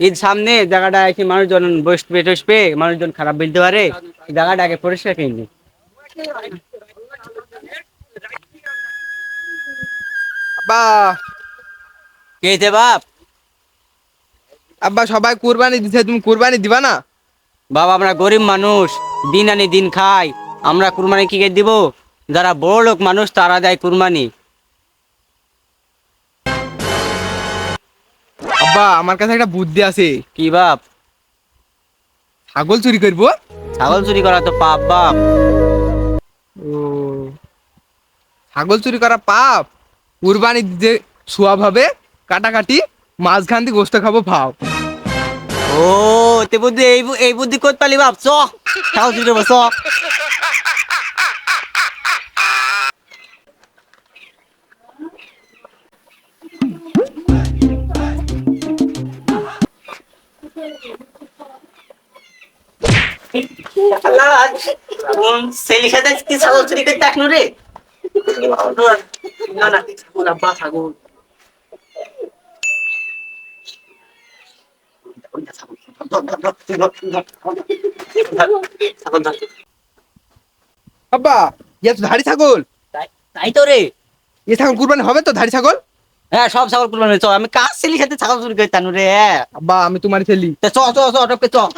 ঈদ সামনে জায়গাটা এসে মানুষজন বসবে টসবে মানুষজন খারাপ বলতে পারে? জায়গাটা আগে পরিষ্কার কিনবি আব্বা। কে হইছে বাপ? আব্বা সবাই কুরবানি দিছে তুমি কুরবানি দিবা না? বাবা আমরা গরিব মানুষ দিন আনি দিন খাই। আমরা কুরবানি কি দিব? যারা বড় লোক মানুষ তারা দেয় কুরবানি। আব্বা আমার কাছে একটা বুদ্ধি আছে। কি বাপ? ছাগল চুরি করব? ছাগল চুরি করা তো পাপ বাপ। ও ছাগল চুরি করা পাপ? কুরবানি দিতে সোয়াব হবে কাটাকাটি মাঝখান দিয়ে গোস্ত খাব ভাও ও তে বুদ্ধি এই এই বুদ্ধি কত পালি বাপ? চ ছাগল চুরি করব চ। সাথে কি ছাগল চুরি করতে আসলো রে না না ছাগল আব্বা ছাগল আব্বা ইয়ে তো ধাড়ি ছাগল। তাই তো রে। এ ছাগল কুরবানি হবে তো ধাড়ি ছাগল? হ্যাঁ সব ছাগল কুরবানি চ আমি কাজ ছেলি সাথে ছাগল চুরি করি আনু রে আব্বা আমি তোমার ছেলি। চ চ চ অটককে চ।